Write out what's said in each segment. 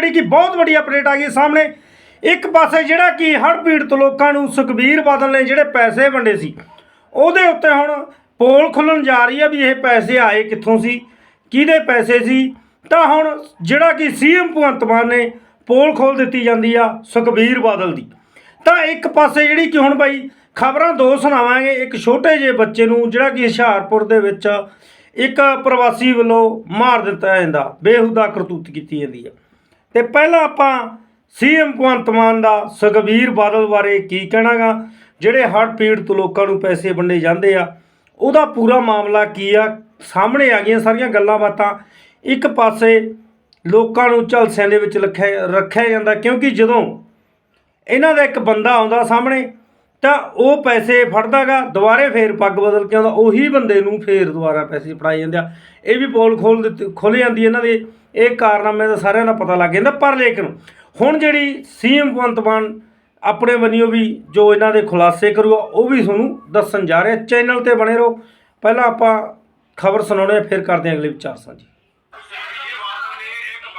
ਜਿਹੜੀ ਕਿ ਬਹੁਤ ਵੱਡੀ ਅਪਡੇਟ ਆ ਗਈ ਸਾਹਮਣੇ। ਇੱਕ ਪਾਸੇ ਜਿਹੜਾ ਕਿ ਹੜ੍ਹ ਪੀੜਤ ਲੋਕਾਂ ਨੂੰ ਸੁਖਬੀਰ ਬਾਦਲ ਨੇ ਜਿਹੜੇ ਪੈਸੇ ਵੰਡੇ ਸੀ, ਉਹਦੇ ਉੱਤੇ ਹੁਣ ਪੋਲ ਖੁੱਲਣ ਜਾ ਰਹੀ ਹੈ ਵੀ ਇਹ ਪੈਸੇ ਆਏ ਕਿੱਥੋਂ ਸੀ, ਕਿਹਦੇ ਪੈਸੇ ਸੀ। ਤਾਂ ਹੁਣ ਜਿਹੜਾ ਕਿ ਸੀਐਮ ਭਗਵੰਤ ਮਾਨ ਨੇ ਪੋਲ ਖੋਲ ਦਿੱਤੀ ਜਾਂਦੀ ਆ ਸੁਖਬੀਰ ਬਾਦਲ ਦੀ। ਤਾਂ ਇੱਕ ਪਾਸੇ ਜਿਹੜੀ ਕਿ ਹੁਣ ਬਾਈ ਖਬਰਾਂ ਦੋ ਸੁਣਾਵਾਂਗੇ, ਇੱਕ ਛੋਟੇ ਜਿਹੇ ਬੱਚੇ ਨੂੰ ਜਿਹੜਾ ਕਿ ਹੁਸ਼ਿਆਰਪੁਰ ਦੇ ਵਿੱਚ ਇੱਕ ਪ੍ਰਵਾਸੀ ਵੱਲੋਂ ਮਾਰ ਦਿੱਤਾ ਜਾਂਦਾ, ਬੇਹੁਦਾ ਕਰਤੂਤ ਕੀਤੀ ਜਾਂਦੀ ਆ। ਤੇ ਪਹਿਲਾਂ ਆਪਾਂ ਸੀਐਮ ਭਗਵੰਤ ਮਾਨ ਦਾ ਸੁਖਬੀਰ ਬਾਦਲ ਬਾਰੇ ਕੀ ਕਹਿਣਾਗਾ, ਜਿਹੜੇ ਹੜ੍ਹ ਪੀੜਤ ਲੋਕਾਂ ਨੂੰ ਪੈਸੇ ਵੰਡੇ ਜਾਂਦੇ ਆ, ਉਹਦਾ ਪੂਰਾ ਮਾਮਲਾ ਕੀ ਆ? ਸਾਹਮਣੇ ਆ ਗਈਆਂ ਸਾਰੀਆਂ ਗੱਲਾਂ ਬਾਤਾਂ। ਇੱਕ ਪਾਸੇ ਲੋਕਾਂ ਨੂੰ ਝਲਸਿਆਂ ਦੇ ਵਿੱਚ ਰੱਖਿਆ ਰੱਖਿਆ ਜਾਂਦਾ, ਕਿਉਂਕਿ ਜਦੋਂ ਇਹਨਾਂ ਦਾ ਇੱਕ ਬੰਦਾ ਆਉਂਦਾ ਸਾਹਮਣੇ ਤਾਂ ਉਹ ਪੈਸੇ ਫੜਦਾਗਾ ਦੁਬਾਰੇ ਫੇਰ ਪੱਗ ਬਦਲ ਕੇ ਆਉਂਦਾ ਉਹੀ ਬੰਦੇ ਨੂੰ ਫੇਰ ਦੁਬਾਰਾ ਪੈਸੇ ਫੜਾਏ ਜਾਂਦੇ ਆ। ਇਹ ਵੀ ਪੋਲ ਖੋਲ ਦਿੱਤੀ ਖੁੱਲ ਜਾਂਦੀ ਇਹਨਾਂ ਦੇ। ਇਹ ਕਾਰਨਾਮੇ ਦਾ ਸਾਰਿਆਂ ਦਾ ਪਤਾ ਲੱਗ ਜਾਂਦਾ ਪਰ ਲੇਕਿਨ ਹੁਣ ਜਿਹੜੀ ਸੀਐਮ ਭਗਵੰਤ ਮਾਨ ਆਪਣੇ ਵੱਲੋਂ ਵੀ ਜੋ ਇਹਨਾਂ ਦੇ ਖੁਲਾਸੇ ਕਰੂਗਾ ਉਹ ਵੀ ਤੁਹਾਨੂੰ ਦੱਸਣ ਜਾ ਰਿਹਾ। ਚੈਨਲ ਤੇ ਬਣੇ ਰਹੋ। ਪਹਿਲਾਂ ਆਪਾਂ ਖਬਰ ਸੁਣਾਉਣੇ ਆ, ਫਿਰ ਕਰਦੇ ਹਾਂ ਅਗਲੇ ਵਿਚਾਰ ਸਾਂਝੇ।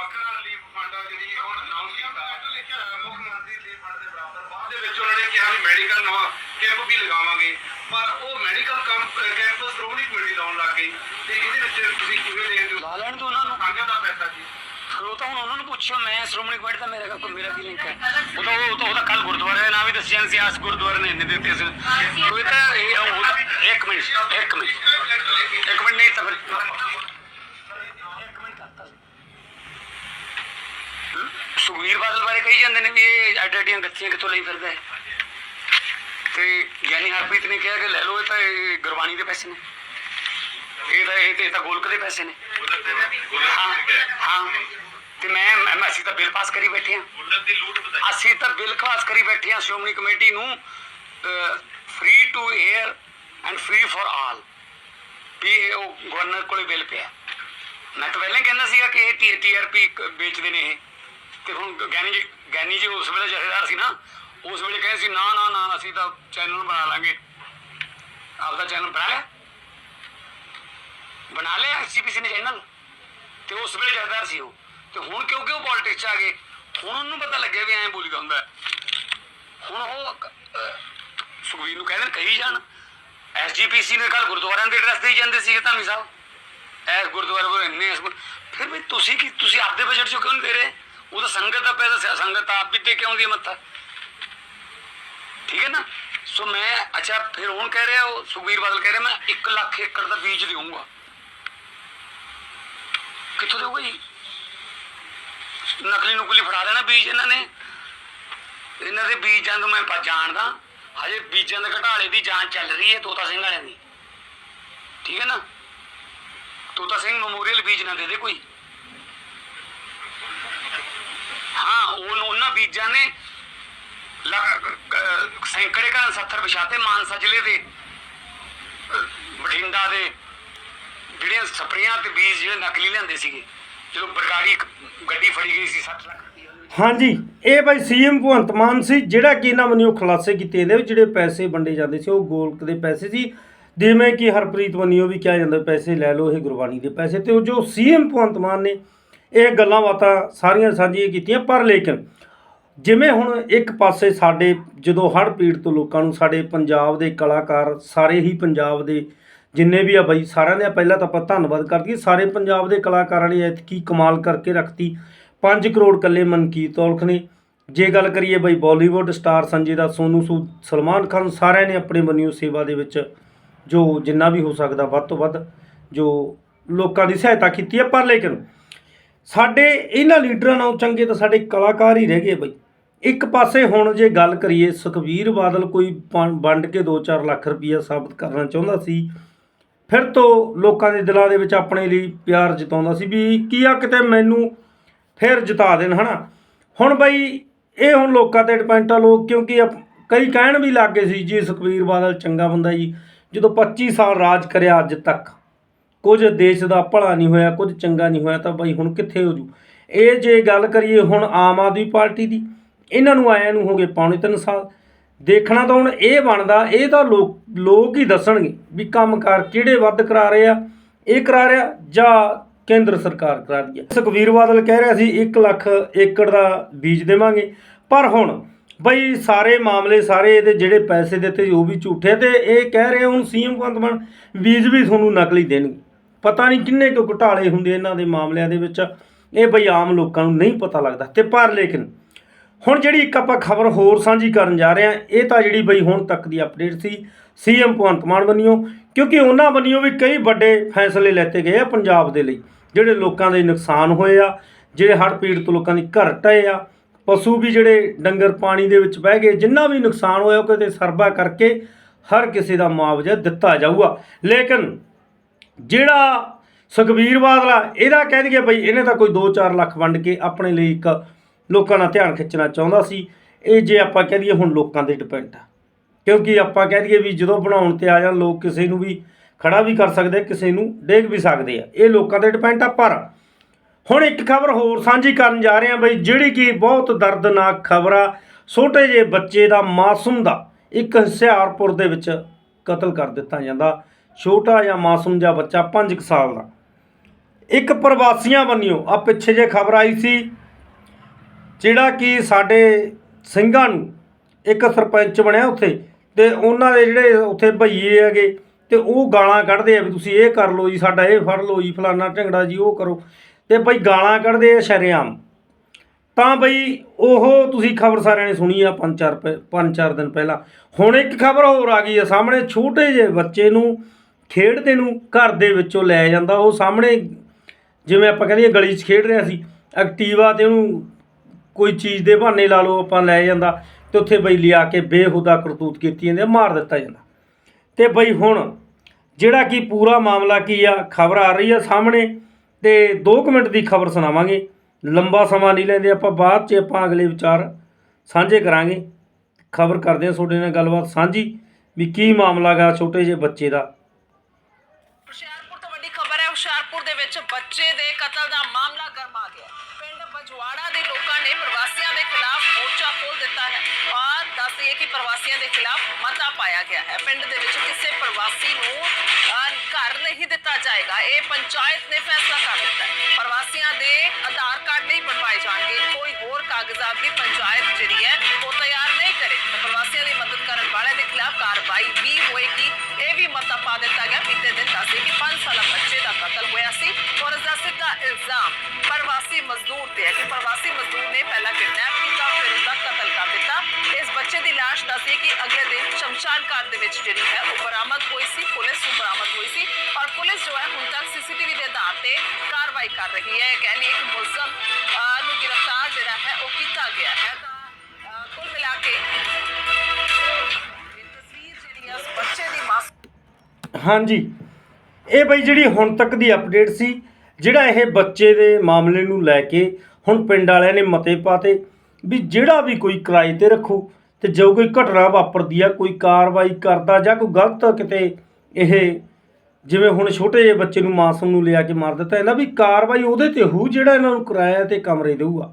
ਵੱਖਰਾ ਰਿਲੀਫ ਫੰਡ ਆ ਜਿਹੜੀ ਉਹ ਅਨਾਉਂਸ ਕੀਤਾ ਅਹ ਮੁੱਖ ਮੰਤਰੀ ਰਿਲੀਫ ਫੰਡ ਦੇ ਬਰਾਬਰ ਬਾਅਦ ਦੇ ਵਿੱਚ ਉਹਨਾਂ ਨੇ ਕਿਹਾ ਵੀ ਮੈਡੀਕਲ ਨਵਾਂ ਕੈਂਪ ਵੀ ਲਗਾਵਾਂਗੇ। ਪਰ ਉਹ medical camp camp Shiromani committee ਲਾਉਣ ਲੱਗ ਗਈ ਤੇ ਇਹਦੇ ਵਿੱਚ ਤੁਸੀਂ ਕਿਵੇਂ ਦੇਖਦੇ ਹੋ? ਲਾ ਲੈਣ ਦਿਓ ਉਹਨਾਂ ਨੂੰ। ਸਾਂਝਾ ਦਾ ਪੈਸਾ ਜੀ। ਉਹ ਤਾਂ ਹੁਣ ਉਹਨਾਂ ਨੂੰ ਪੁੱਛੋ ਮੈਂ ਸ਼੍ਰੋਮਣੀ ਕਮੇਟੀ ਦਾ ਮੇਰਾ ਕੋਈ ਮੇਰਾ ਕੀ ਲਿੰਕ ਹੈ। ਉਹ ਤਾਂ ਉਹ ਤਾਂ ਉਹਦਾ ਕੱਲ ਗੁਰਦੁਆਰੇ ਦੇ ਨਾਮ ਹੀ ਦੱਸਿਆ ਸੀ ਆਸ ਗੁਰਦੁਆਰੇ ਨੇ ਇੰਨੇ ਦਿੱਤੇ ਸੀ। ਉਹ ਤਾਂ ਇਹ ਉਹਦਾ ਇੱਕ ਮਿੰਟ ਇੱਕ ਮਿੰਟ ਇੱਕ ਮਿੰਟ ਨਹੀਂ ਤਾਂ ਫਿਰ ਇੱਕ ਮਿੰਟ ਕਰਤਾ ਸੀ। ਹਮ? ਸੁਖਬੀਰ ਬਾਦਲ ਬਾਰੇ ਕਹੀ ਜਾਂਦੇ ਨੇ ਵੀ ਇਹ ਐਡ ਐਡੀਆਂ ਗੱਥੀਆਂ ਕਿੱਥੋਂ ਲਈ ਫਿਰਦਾ ਹੈ? ਤੇ ਗਿਆਨੀ ਹਰਪ੍ਰੀਤ ਨੇ ਕਿਹਾ ਕਿ ਲੈ ਲਓ ਇਹ ਤਾਂ ਇਹ ਗੁਰਬਾਣੀ ਦੇ ਪੈਸੇ ਨੇ। ਇਹ ਤਾਂ ਇਹ ਤੇ ਤਾਂ ਗੋਲਕ ਦੇ ਪੈਸੇ ਨੇ। ਹਾਂ ਹਾਂ। ਤੇ ਮੈਂ, ਮੈਂ- ਅਸੀਂ ਤਾਂ ਬਿੱਲ ਪਾਸ ਕਰੀ ਬੈਠੇ ਹਾਂ। ਅਸੀਂ ਤਾਂ ਬਿੱਲ ਪਾਸ ਕਰੀ ਬੈਠੇ ਹਾਂ ਸ਼੍ਰੋਮਣੀ ਕਮੇਟੀ ਨੂੰ free to air and free for all ਵੀ ਇਹ ਉਹ ਗਵਰਨਰ ਕੋਲੇ ਬਿੱਲ ਪਿਆ। ਮੈਂ ਤਾਂ ਪਹਿਲਾਂ ਕਹਿੰਦਾ ਸੀਗਾ ਕਿ ਇਹ ਟੀਆਰਪੀ ਵੇਚਦੇ ਨੇ ਇਹ। ਤੇ ਹੁਣ ਗਿਆਨੀ ਜੀ ਗਿਆਨੀ ਜੀ ਉਸ ਵੇਲੇ ਜਥੇਦਾਰ ਸੀ ਨਾ ਉਸ ਵੇਲੇ ਕਹਿੰਦੇ ਸੀ ਨਾ ਨਾ ਨਾ ਅਸੀਂ ਤਾਂ ਚੈਨਲ ਬਣਾ ਲਾਂਗੇ। ਆਪਦਾ ਚੈਨਲ ਬਣਾ ਲਿਆ। ਬਣਾ ਲਿਆ ਐਸਜੀਪੀਸੀ ਨੇ ਚੈਨਲ। ਤੇ ਉਸ ਵੇਲੇ ਜਥੇਦਾਰ ਸੀ ਉਹ। ਤੇ ਹੁਣ ਕਿਉਂਕਿ ਉਹ ਪੋਲਿਟਿਕਸ 'ਚ ਆ ਗਏ? ਹੁਣ ਉਹਨੂੰ ਪਤਾ ਲੱਗਿਆ ਵੀ ਐਂ ਬੋਲੀਦਾ ਹੁੰਦਾ ਹੁਣ ਉਹ ਅਹ, ਸੁਖਬੀਰ ਨੂੰ ਕਹਿੰਦੇ ਨੇ ਕਹੀ ਜਾਣ। ਐਸਜੀਪੀਸੀ ਨੇ ਕੱਲ ਗੁਰਦੁਆਰਿਆਂ ਦੇ ਐਡਰੈਸ ਦੇਈ ਜਾਂਦੇ ਸੀਗੇ ਧਾਮੀ ਸਾਹਿਬ। ਐਸ ਗੁਰਦੁਆਰੇ ਕੋਲ ਇੰਨੇ ਫਿਰ ਵੀ ਤੁਸੀਂ ਕੀ ਤੁਸੀਂ ਆਪਦੇ ਬਜਟ 'ਚੋਂ ਕਿਉਂ ਨਹੀਂ ਦੇ ਰਹੇ? ਉਹ ਤਾਂ ਸੰਗਤ ਦਾ ਪੈਸਾ ਸੀ, ਸੰਗਤ ਆਪ ਵੀ ਦੇ ਕੇ ਆਉਂਦੀ ਮੱਥਾ। ਠੀਕ ਹੈ ਨਾ? ਸੋ ਮੈਂ ਅੱਛਾ ਫਿਰ ਹੁਣ ਕਹਿ ਰਿਹਾ ਉਹ ਸੁਖਬੀਰ ਬਾਦਲ ਕਹਿ ਰਿਹਾ ਮੈਂ 1 ਲੱਖ ਏਕੜ ਦਾ ਬੀਜ ਦੇਵਾਂਗਾ ਕਿੱਥੋਂ ਦੇਊਗਾ ਜੀ? ਨਕਲੀ ਨੁਕਲੀ ਫੜਾ ਲੈਣਾ ਬੀਜ ਇਹਨਾਂ ਨੇ। ਇਹਨਾਂ ਦੇ ਬੀਜਾਂ ਨੂੰ ਮੈਂ ਜਾਣਦਾ। ਹਜੇ ਬੀਜਾਂ ਦੇ ਘਟਾਲੇ ਦੀ ਜਾਂਚ ਚੱਲ ਰਹੀ ਹੈ ਤੋਤਾ ਸਿੰਘ ਵਾਲਿਆਂ ਦੀ। ਠੀਕ ਹੈ ਨਾ? ਤੋਤਾ ਸਿੰਘ ਮੈਮੋਰੀਅਲ ਬੀਜ ਨਾ ਦੇ ਦੇ ਕੋਈ। ਹਾਂ, ਉਹ ਉਹਨਾਂ ਬੀਜਾਂ ਨੇ ਸੈਂਕੜੇ ਘਰਾਂ 70 ਵਿਛਾਤੇ ਮਾਨਸਾ ਜ਼ਿਲ੍ਹੇ ਦੇ ਬਠਿੰਡਾ ਦੇ, ਜਿਹੜੀਆਂ ਸਪਰੇਆਂ ਤੇ ਬੀਜ ਜਿਹੜੇ ਨਕਲੀ ਲਿਆਂਦੇ ਸੀਗੇ, ਜਦੋਂ ਬਰਗਾੜੀ ਗੱਡੀ ਫੜੀ ਗਈ ਸੀ 60 ਲੱਖ ਹਾਂਜੀ, ਇਹ ਬਾਈ ਸੀਐਮ ਭਗਵੰਤ ਮਾਨ ਸੀ, ਜਿਹੜਾ ਕਿ ਇਹਨਾਂ ਵੱਲੋਂ ਖੁਲਾਸੇ ਕੀਤੇ ਇਹਦੇ ਵਿੱਚ ਜਿਹੜੇ ਪੈਸੇ ਵੰਡੇ ਜਾਂਦੇ ਸੀ, ਉਹ ਗੋਲਕ ਦੇ ਪੈਸੇ ਸੀ, ਜਿਵੇਂ ਕਿ ਹਰਪ੍ਰੀਤ ਵੱਲੋਂ ਵੀ ਕਿਹਾ ਜਾਂਦਾ ਪੈਸੇ ਲੈ ਲਓ, ਇਹ ਗੁਰਬਾਣੀ ਦੇ ਪੈਸੇ, ਤੇ ਉਹ ਜੋ ਸੀਐਮ ਭਗਵੰਤ ਮਾਨ ਨੇ ਇਹ ਗੱਲਾਂ ਬਾਤਾਂ ਸਾਰੀਆਂ ਸਾਂਝੀਆਂ ਕੀਤੀਆਂ, ਪਰ ਲੇਕਿਨ ਜਿਵੇਂ ਹੁਣ ਇੱਕ ਪਾਸੇ ਸਾਡੇ ਜਦੋਂ ਹੜ੍ਹ ਪੀੜਤ ਲੋਕਾਂ ਨੂੰ ਸਾਡੇ ਪੰਜਾਬ ਦੇ ਕਲਾਕਾਰ ਸਾਰੇ ਹੀ ਪੰਜਾਬ ਦੇ ਜਿੰਨੇ ਵੀ ਆ ਬਈ, ਸਾਰਿਆਂ ਦੇ ਪਹਿਲਾਂ ਤਾਂ ਆਪਾਂ ਧੰਨਵਾਦ ਕਰਦੀ ਸਾਰੇ ਪੰਜਾਬ ਦੇ ਕਲਾਕਾਰਾਂ ਨੇ ਐਤਕੀ ਕਮਾਲ ਕਰਕੇ ਰੱਖਤੀ। 5 ਕਰੋੜ ਕੱਲੇ ਮਨਕੀਤ ਔਲਖ ਨੇ। ਜੇ ਗੱਲ ਕਰੀਏ ਬਈ ਬਾਲੀਵੁੱਡ ਸਟਾਰ ਸੰਜੇ ਦਾ, ਸੋਨੂ ਸੂਦ ਸਲਮਾਨ ਖਾਨ, ਸਾਰਿਆਂ ਨੇ ਆਪਣੇ ਵੱਲੋਂ ਸੇਵਾ ਦੇ ਵਿੱਚ ਜੋ ਜਿੰਨਾ ਵੀ ਹੋ ਸਕਦਾ ਵੱਧ ਤੋਂ ਵੱਧ ਜੋ ਲੋਕਾਂ ਦੀ ਸਹਾਇਤਾ ਕੀਤੀ ਹੈ, ਪਰ ਲੇਕਿਨ ਸਾਡੇ ਇਹਨਾਂ ਲੀਡਰਾਂ ਨਾਲੋਂ ਚੰਗੇ ਤਾਂ ਸਾਡੇ ਕਲਾਕਾਰ ਹੀ ਰਹਿ ਗਏ ਬਈ। ਇੱਕ ਪਾਸੇ ਹੁਣ ਜੇ ਗੱਲ ਕਰੀਏ, ਸੁਖਬੀਰ ਬਾਦਲ ਕੋਈ ਪੰ- ਵੰਡ ਕੇ 2-4 ਲੱਖ ਰੁਪਈਆ ਸਾਬਤ ਕਰਨਾ ਚਾਹੁੰਦਾ ਸੀ, ਫਿਰ ਤੋਂ ਲੋਕਾਂ ਦੇ ਦਿਲਾਂ ਦੇ ਵਿੱਚ ਆਪਣੇ ਲਈ ਪਿਆਰ ਜਤਾਉਂਦਾ ਸੀ ਵੀ ਕੀ ਆ ਕਿਤੇ ਮੈਨੂੰ ਫਿਰ ਜਿਤਾ ਦੇਣ, ਹਨਾ? ਹੁਣ ਬਈ ਇਹ ਹੁਣ ਲੋਕਾਂ ਤੇ ਡਿਪੈਂਡ ਆ ਲੋਕ, ਕਿਉਂਕਿ ਅਪ- ਕਈ ਕਹਿਣ ਵੀ ਲੱਗੇ ਸੀ, ਜੀ ਸੁਖਬੀਰ ਬਾਦਲ ਚੰਗਾ ਬੰਦਾ ਜੀ, ਜਦੋਂ 25 ਸਾਲ ਰਾਜ ਕਰਿਆ ਅੱਜ ਤੱਕ। ਕੁਝ ਦੇਸ਼ ਦਾ ਭਲਾ ਨਹੀਂ ਹੋਇਆ, ਕੁਝ ਚੰਗਾ ਨਹੀਂ ਹੋਇਆ, ਤਾਂ ਬਾਈ ਹੁਣ ਕਿੱਥੇ ਹੋ ਜੂ? ਇਹ ਜੇ ਗੱਲ ਕਰੀਏ ਹੁਣ ਆਮ ਆਦਮੀ ਪਾਰਟੀ ਦੀ, ਇਹਨਾਂ ਨੂੰ ਆਇਆਂ ਨੂੰ ਹੋ ਗਏ ਪੌਣੇ ਤਿੰਨ ਸਾਲ। ਦੇਖਣਾ ਤਾਂ ਹੁਣ ਇਹ ਬਣਦਾ, ਇਹ ਤਾਂ ਲੋਕ ਲੋਕ ਹੀ ਦੱਸਣਗੇ ਵੀ ਕੰਮਕਾਰ ਕਿਹੜੇ ਵੱਧ ਕਰਾ ਰਹੇ ਆ, ਇਹ ਕਰਾ ਰਿਹਾ ਜਾਂ ਕੇਂਦਰ ਸਰਕਾਰ ਕਰਾ ਰਹੀ ਹੈ ਸੁਖਬੀਰ ਬਾਦਲ ਕਹਿ ਰਿਹਾ ਸੀ 1 ਲੱਖ ਏਕੜ ਦਾ ਬੀਜ ਦੇਵਾਂਗੇ। ਪਰ ਹੁਣ ਬਈ ਸਾਰੇ ਮਾਮਲੇ, ਸਾਰੇ ਇਹਦੇ ਜਿਹੜੇ ਪੈਸੇ ਦਿੱਤੇ ਉਹ ਵੀ ਝੂਠੇ ਤੇ ਇਹ ਕਹਿ ਰਹੇ ਹੁਣ ਸੀਐਮ ਭਗਵੰਤ ਮਾਨ ਬੀਜ ਵੀ ਤੁਹਾਨੂੰ ਨਕਲੀ ਦੇਣਗੇ। ਪਤਾ ਨਹੀਂ ਕਿੰਨੇ ਕੁ ਘੁਟਾਲੇ ਹੁੰਦੇ ਇਹਨਾਂ ਦੇ ਮਾਮਲਿਆਂ ਦੇ ਵਿੱਚ। ਇਹ ਬਈ ਆਮ ਲੋਕਾਂ ਨੂੰ ਨਹੀਂ ਪਤਾ ਲੱਗਦਾ। ਤੇ ਪਰ ਲੇਕਿਨ ਹੁਣ ਜਿਹੜੀ ਇੱਕ ਆਪਾਂ ਖਬਰ ਹੋਰ ਸਾਂਝੀ ਕਰਨ ਜਾ ਰਹੇ ਹਾਂ, ਇਹ ਤਾਂ ਜਿਹੜੀ ਬਈ ਹੁਣ ਤੱਕ ਦੀ ਅਪਡੇਟ ਸੀ ਸੀਐਮ ਭਗਵੰਤ ਮਾਨ ਵੱਲੋਂ, ਕਿਉਂਕਿ ਉਹਨਾਂ ਵੱਲੋਂ ਵੀ ਕਈ ਵੱਡੇ ਫੈਸਲੇ ਲੈਤੇ ਗਏ ਆ ਪੰਜਾਬ ਦੇ ਲਈ, ਜਿਹੜੇ ਲੋਕਾਂ ਦੇ ਨੁਕਸਾਨ ਹੋਏ ਆ, ਜਿਹੜੇ ਹੜ੍ਹ ਪੀੜਤ ਲੋਕਾਂ ਦੀ ਘਰ ਟਏ ਆ, ਪਸ਼ੂ ਵੀ ਜਿਹੜੇ ਡੰਗਰ ਪਾਣੀ ਦੇ ਵਿੱਚ ਬਹਿ ਗਏ, ਜਿੰਨਾ ਵੀ ਨੁਕਸਾਨ ਹੋਇਆ ਉਹ ਕਿਤੇ ਸਰਬਾ ਕਰਕੇ ਹਰ ਕਿਸੇ ਦਾ ਮੁਆਵਜ਼ਾ ਦਿੱਤਾ ਜਾਊਗਾ। ਲੇਕਿਨ ਜਿਹੜਾ ਸੁਖਬੀਰ ਬਾਦਲਾ ਇਹਦਾ ਕਹਿ ਦਈਏ ਬਈ ਇਹਨੇ ਤਾਂ ਕੋਈ 2-4 ਲੱਖ ਵੰਡ ਕੇ ਆਪਣੇ ਲਈ ਇੱਕ ਲੋਕਾਂ ਦਾ ਧਿਆਨ ਖਿੱਚਣਾ ਚਾਹੁੰਦਾ ਸੀ। ਇਹ ਜੇ ਆਪਾਂ ਕਹਿ ਦਈਏ ਹੁਣ ਲੋਕਾਂ ਦੇ ਡਿਪੈਂਡ ਆ। ਕਿਉਂਕਿ ਆਪਾਂ ਕਹਿ ਦਈਏ ਵੀ ਜਦੋਂ ਬਣਾਉਣ ਤੇ ਆ ਜਾਣ, ਲੋਕ ਕਿਸੇ ਨੂੰ ਵੀ ਖੜਾ ਵੀ ਕਰ ਸਕਦੇ, ਕਿਸੇ ਨੂੰ ਡੇਗ ਵੀ ਸਕਦੇ ਆ। ਇਹ ਲੋਕਾਂ 'ਤੇ ਡਿਪੈਂਡ ਆ, ਪਰ ਹੁਣ ਇੱਕ ਖਬਰ ਹੋਰ ਸਾਂਝੀ ਕਰਨ ਜਾ ਰਹੇ ਹਾਂ ਬਈ, ਜਿਹੜੀ ਕਿ ਬਹੁਤ ਦਰਦਨਾਕ ਖਬਰ ਆ, ਛੋਟੇ ਜਿਹੇ ਬੱਚੇ ਦਾ ਮਾਸੂਮ ਦਾ ਇੱਕ ਹੁਸ਼ਿਆਰਪੁਰ ਦੇ ਵਿੱਚ ਕਤਲ ਕਰ ਦਿੱਤਾ ਜਾਂਦਾ। ਛੋਟਾ ਜਿਹਾ ਮਾਸੂਮ ਜਿਹਾ ਬੱਚਾ 5 ਸਾਲ ਦਾ। ਇੱਕ ਪ੍ਰਵਾਸੀਆਂ ਬੰਨਿਓ ਆ ਪਿੱਛੇ ਜੇ ਖਬਰ ਆਈ ਸੀ, ਜਿਹੜਾ ਕਿ ਸਾਡੇ ਸਿੰਘਾਂ ਨੂੰ ਇੱਕ ਸਰਪੰਚ ਬਣਿਆ ਉੱਥੇ, ਤੇ ਉਹਨਾਂ ਦੇ ਜਿਹੜੇ ਉੱਥੇ ਭਈਏ ਹੈਗੇ, ਤੇ ਉਹ ਗਾਲਾਂ ਕੱਢਦੇ ਆ ਵੀ ਤੁਸੀਂ ਇਹ ਕਰ ਲਓ ਜੀ, ਸਾਡਾ ਇਹ ਫੜ ਲਓ ਜੀ, ਫਲਾਨਾ ਢਿੰਗੜਾ ਜੀ, ਉਹ ਕਰੋ। ਤੇ ਬਈ ਗਾਲਾਂ ਕੱਢਦੇ ਆ ਸ਼ਰੇਆਮ। ਤਾਂ ਬਈ ਉਹ ਤੁਸੀਂ ਖਬਰ ਸਾਰਿਆਂ ਨੇ ਸੁਣੀ ਆ ਪੰਜ ਚਾਰ ਪ- ਪੰਜ ਚਾਰ ਦਿਨ ਪਹਿਲਾਂ। ਹੁਣ ਇੱਕ ਖਬਰ ਹੋਰ ਆ ਗਈ ਆ ਸਾਹਮਣੇ, ਛੋਟੇ ਜਿਹੇ ਬੱਚੇ ਨੂੰ ਖੇਡਦੇ ਨੂੰ ਘਰ ਦੇ ਵਿੱਚੋਂ ਲੈ ਜਾਂਦਾ। ਉਹ ਸਾਹਮਣੇ ਜਿਵੇਂ ਆਪਾਂ ਕਹਿੰਦੇ ਗਲੀ 'ਚ ਖੇਡ ਰਿਹਾ ਸੀ ਐਕਟੀਵਾ ਤੇ ਉਹਨੂੰ ਕੋਈ ਚੀਜ਼ ਦੇ ਬਹਾਨੇ ਲਾ ਲਓ ਆਪਾਂ ਲੈ ਜਾਂਦਾ ਤੇ ਉੱਥੇ ਬਈ ਲਿਆ ਕੇ ਬੇਹੁਦਾ ਕਰਤੂਤ ਕੀਤੀ ਜਾਂਦੀ ਆ, ਮਾਰ ਦਿੱਤਾ ਜਾਂਦਾ। ਤੇ ਬਈ ਹੁਣ ਜਿਹੜਾ ਕਿ ਪੂਰਾ ਮਾਮਲਾ ਕੀ ਆ ਖਬਰ ਆ ਰਹੀ ਆ ਸਾਹਮਣੇ ਤੇ 2 ਮਿੰਟ ਦੀ ਖਬਰ ਸੁਣਾਵਾਂਗੇ। ਲੰਬਾ ਸਮਾਂ ਨਹੀਂ ਲੈਂਦੇ ਆਪਾਂ ਬਾਅਦ 'ਚ ਆਪਾਂ ਅਗਲੇ ਵਿਚਾਰ ਸਾਂਝੇ ਕਰਾਂਗੇ। ਖਬਰ ਕਰਦੇ ਹਾਂ ਤੁਹਾਡੇ ਨਾਲ ਗੱਲਬਾਤ ਸਾਂਝੀ ਵੀ ਕੀ ਮਾਮਲਾ ਗਾ ਛੋਟੇ ਜਿਹੇ ਬੱਚੇ ਦਾ ਹੁਸ਼ਿਆਰਪੁਰ ਤੋਂ ਵੱਡੀ ਖਬਰ ਹੈ ਹੁਸ਼ਿਆਰਪੁਰ ਦੇ ਵਿੱਚ ਬੱਚੇ ਦੇ ਕਤਲ ਦਾ ਮਾਮਲਾ ਗਰਮਾ ਗਿਆ। ਪਿੰਡ ਬਜਵਾੜਾ ਦੇ ਲੋਕਾਂ ਨੇ ਪ੍ਰਵਾਸੀਆਂ ਦੇ ਖਿਲਾਫ ਮੋਰਚਾ ਖੋਲ ਦਿੱਤਾ ਹੈ। ਔਰ ਦੱਸ ਦਈਏ ਕਿ ਪ੍ਰਵਾਸੀਆਂ ਦੇ ਖਿਲਾਫ ਮਤਾ ਪਾਇਆ ਗਿਆ ਹੈ। ਪਿੰਡ ਦੇ ਵਿੱਚ ਕਿਸੇ ਪ੍ਰਵਾਸੀ ਨੂੰ ਘਰ ਨਹੀਂ ਦਿੱਤਾ ਜਾਏਗਾ। ਇਹ ਪੰਚਾਇਤ ਨੇ ਫੈਸਲਾ ਕਰ ਦਿੱਤਾ ਹੈ। ਪ੍ਰਵਾਸੀਆਂ ਦੇ ਆਧਾਰ ਕਾਰਡ ਨਹੀਂ ਬਣਵਾਏ ਜਾਣਗੇ। ਕੋਈ ਹੋਰ ਕਾਗਜ਼ਾਤ ਵੀ ਪੰਚਾਇਤ ਜਿਹੜੀ ਹੈ, ਉਹ ਤਿਆਰ ਨਹੀਂ ਕਰੇ ਪ੍ਰਵਾਸੀਆਂ ਦੀ ਮਦਦ ਕਰਨ ਵਾਲਿਆਂ ਦੇ ਖਿਲਾਫ ਕਾਰਵਾਈ ਵੀ ਹੋਏਗੀ। ਮਤਾ ਪਾ ਦਿੱਤਾ ਗਿਆ। ਬੀਤੇ ਦਿਨ ਦੱਸਦੇ ਕਿ 5 ਸਾਲਾ ਬੱਚੇ ਦਾ ਕਤਲ ਹੋਇਆ ਸੀ ਔਰ ਇਸ ਦਾ ਸਿੱਧਾ ਇਲਜ਼ਾਮ ਪ੍ਰਵਾਸੀ ਮਜ਼ਦੂਰ ਤੇ ਹੈ ਕਿ ਪ੍ਰਵਾਸੀ ਮਜ਼ਦੂਰ ਨੇ ਪਹਿਲਾਂ ਕਿਡਨੈਪ ਕੀਤਾ, ਫਿਰ ਉਸ ਦਾ ਕਤਲ ਕਰ ਦਿੱਤਾ। ਇਸ ਬੱਚੇ ਦੀ ਲਾਸ਼ ਦੱਸਦੇ ਕਿ ਅਗਲੇ ਦਿਨ ਸ਼ਮਸ਼ਾਨ ਘਾਟ ਦੇ ਵਿੱਚ ਜਿਹੜੀ ਹੈ ਉਹ ਬਰਾਮਦ ਹੋਈ ਸੀ, ਪੁਲਿਸ ਨੂੰ ਬਰਾਮਦ ਹੋਈ ਸੀ ਔਰ ਪੁਲਿਸ ਜੋ ਹੈ ਹੁਣ ਤੱਕ ਸੀਸੀਟੀਵੀ ਦੇ ਆਧਾਰ ਤੇ ਕਾਰਵਾਈ ਕਰ ਰਹੀ ਹੈ। ਇਹ ਕਹਿੰਦੀ ਇੱਕ ਮੁਲਜ਼ਮ ਨੂੰ ਗ੍ਰਿਫਤਾਰ ਜਿਹੜਾ ਹੈ ਉਹ ਕੀਤਾ ਗਿਆ ਹੈ। ਤਾਂ ਕੁੱਲ ਮਿਲਾ ਕੇ ਹਾਂਜੀ। ਇਹ ਬਈ ਜਿਹੜੀ ਹੁਣ ਤੱਕ ਦੀ ਅਪਡੇਟ ਸੀ, ਜਿਹੜਾ ਇਹ ਬੱਚੇ ਦੇ ਮਾਮਲੇ ਨੂੰ ਲੈ ਕੇ ਹੁਣ ਪਿੰਡ ਵਾਲਿਆਂ ਨੇ ਮਤੇ ਪਾਤੇ ਵੀ ਜਿਹੜਾ ਵੀ ਕੋਈ ਕਿਰਾਏ ਤੇ ਰੱਖੋ ਤੇ ਜੋ ਕੋਈ ਘਟਨਾ ਵਾਪਰਦੀ ਆ, ਕੋਈ ਕਾਰਵਾਈ ਕਰਦਾ ਜਾਂ ਕੋਈ ਗਲਤ ਕਿਤੇ ਇਹ ਜਿਵੇਂ ਹੁਣ ਛੋਟੇ ਜਿਹੇ ਬੱਚੇ ਨੂੰ ਮਾਸੂਮ ਨੂੰ ਲਿਆ ਕੇ ਮਾਰ ਦਿੱਤਾ, ਇਹਨਾਂ ਵੀ ਕਾਰਵਾਈ ਉਹਦੇ ਤੇ ਹੋਊ ਜਿਹੜਾ ਇਹਨਾਂ ਨੂੰ ਕਿਰਾਇਆ ਤੇ ਕਮਰੇ ਦੇਊਗਾ।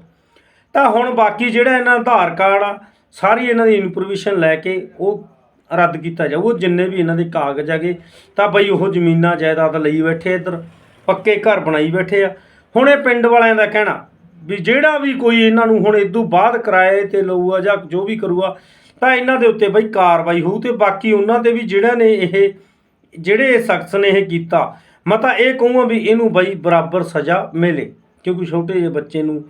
ਤਾਂ ਹੁਣ ਬਾਕੀ ਜਿਹੜਾ ਇਹਨਾਂ ਆਧਾਰ ਕਾਰਡ ਆ, ਸਾਰੀ ਇਹਨਾਂ ਦੀ ਇਨਫੋਰਮੇਸ਼ਨ ਲੈ ਕੇ ਉਹ ਰੱਦ ਕੀਤਾ ਜਾਊ। ਉਹ ਜਿੰਨੇ ਵੀ ਇਹਨਾਂ ਦੇ ਕਾਗਜ਼ ਹੈਗੇ, ਤਾਂ ਬਈ ਉਹ ਜ਼ਮੀਨਾਂ ਜਾਇਦਾਦ ਲਈ ਬੈਠੇ ਇੱਧਰ, ਪੱਕੇ ਘਰ ਬਣਾਈ ਬੈਠੇ ਆ। ਹੁਣ ਇਹ ਪਿੰਡ ਵਾਲਿਆਂ ਦਾ ਕਹਿਣਾ ਵੀ ਜਿਹੜਾ ਵੀ ਕੋਈ ਇਹਨਾਂ ਨੂੰ ਹੁਣ ਇਦੋਂ ਬਾਅਦ ਕਿਰਾਏ ਤੇ ਲਊਗਾ ਜਾਂ ਜੋ ਵੀ ਕਰੂਗਾ, ਤਾਂ ਇਹਨਾਂ ਦੇ ਉੱਤੇ ਬਈ ਕਾਰਵਾਈ ਹੋਊ ਤੇ ਬਾਕੀ ਉਹਨਾਂ ਤੇ ਵੀ ਜਿਹੜਾ ਨੇ ਇਹ, ਜਿਹੜੇ ਸ਼ਖਸ ਨੇ ਇਹ ਕੀਤਾ, ਮੈਂ ਤਾਂ ਇਹ ਕਹੂੰਗਾ ਵੀ ਇਹਨੂੰ ਬਈ ਬਰਾਬਰ ਸਜ਼ਾ ਮਿਲੇ। ਕਿਉਂਕਿ ਛੋਟੇ ਜਿਹੇ ਬੱਚੇ ਨੂੰ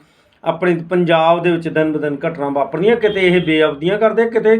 ਆਪਣੇ ਪੰਜਾਬ ਦੇ ਵਿੱਚ ਦਿਨ ਬਦਨ ਘਟਨਾ ਵਾਪਰਨੀਆਂ, ਕਿਤੇ ਇਹ ਬੇਅਬਦੀਆਂ ਕਰਦੇ, ਕਿਤੇ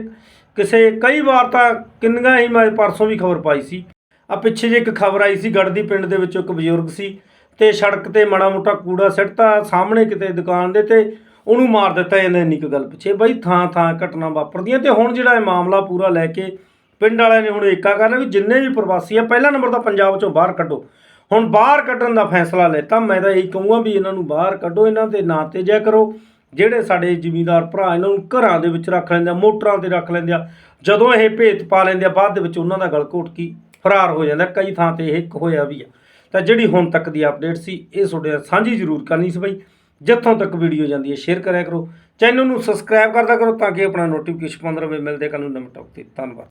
ਕਿਸੇ ਕਈ ਵਾਰ ਤਾਂ ਕਿੰਨੀਆਂ ਹੀ ਮੈਂ ਪਰਸੋਂ ਵੀ ਖਬਰ ਪਾਈ ਸੀ। ਆ ਪਿੱਛੇ ਜੇ ਇੱਕ ਖਬਰ ਆਈ ਸੀ, ਗੜਦੀ ਪਿੰਡ ਦੇ ਵਿੱਚੋਂ ਇੱਕ ਬਜ਼ੁਰਗ ਸੀ ਤੇ ਸੜਕ ਤੇ ਮਾੜਾ ਮੋਟਾ ਕੂੜਾ ਸਿੱਟਤਾ, ਸਾਹਮਣੇ ਕਿਤੇ ਦੁਕਾਨ ਦੇ ਤੇ ਉਹਨੂੰ ਮਾਰ ਦਿੱਤਾ ਜਾਂਦਾ ਇੰਨੀ ਕੁ ਗੱਲ ਪਿੱਛੇ। ਬਈ ਥਾਂ ਥਾਂ ਘਟਨਾ ਵਾਪਰਦੀਆਂ ਤੇ ਹੁਣ ਜਿਹੜਾ ਇਹ ਮਾਮਲਾ ਪੂਰਾ ਲੈ ਕੇ ਪਿੰਡ ਵਾਲਿਆਂ ਨੇ ਹੁਣ ਏਕਾ ਕਰਨਾ ਵੀ ਜਿੰਨੇ ਵੀ ਪ੍ਰਵਾਸੀ ਆ, ਪਹਿਲਾ ਨੰਬਰ ਤਾਂ ਪੰਜਾਬ ਚੋਂ ਬਾਹਰ ਕੱਢੋ। ਹੁਣ ਬਾਹਰ ਕੱਢਣ ਦਾ ਫੈਸਲਾ ਲੈਤਾ, ਮੈਂ ਤਾਂ ਇਹੀ ਕਹੂੰਗਾ ਵੀ ਇਹਨਾਂ ਨੂੰ ਬਾਹਰ ਕੱਢੋ, ਇਹਨਾਂ ਦੇ ਨਾਂ ਤੇ ਜੈ ਕਰੋ। ਜਿਹੜੇ ਸਾਡੇ ਜ਼ਿਮੀਂਦਾਰ ਭਰਾ, ਇਹਨਾਂ ਨੂੰ ਘਰਾਂ ਦੇ ਵਿੱਚ ਰੱਖ ਲੈਂਦੇ ਆ, ਮੋਟਰਾਂ ਤੇ ਰੱਖ ਲੈਂਦੇ ਆ, ਜਦੋਂ ਇਹ ਭੇਤ ਪਾ ਲੈਂਦੇ ਆ, ਬਾਅਦ ਦੇ ਵਿੱਚ ਉਹਨਾਂ ਦਾ ਗਲ ਘੋਟ ਕੀ ਫਰਾਰ ਹੋ ਜਾਂਦਾ, ਕਈ ਥਾਂ ਤੇ ਇਹ ਇੱਕ ਹੋਇਆ ਵੀ ਆ। ਤਾਂ ਜਿਹੜੀ ਹੁਣ ਤੱਕ ਦੀ ਅਪਡੇਟ ਸੀ, ਇਹ ਤੁਹਾਡੇ ਨਾਲ ਸਾਂਝੀ ਜ਼ਰੂਰ ਕਰਨੀ ਸੀ ਬਈ, ਜਿੱਥੋਂ ਤੱਕ ਵੀਡੀਓ ਜਾਂਦੀ ਹੈ ਸ਼ੇਅਰ ਕਰਿਆ ਕਰੋ। ਚੈਨਲ ਨੂੰ ਸਬਸਕ੍ਰਾਈਬ ਕਰਦਾ ਕਰੋ ਤਾਂ ਕਿ ਆਪਣਾ ਨੋਟੀਫਿਕੇਸ਼ਨ 15 ਵੇ ਮਿਲਦੇ ਕੱਲ ਨੂੰ ਨਵੇਂ ਟੌਪ ਤੇ। ਧੰਨਵਾਦ।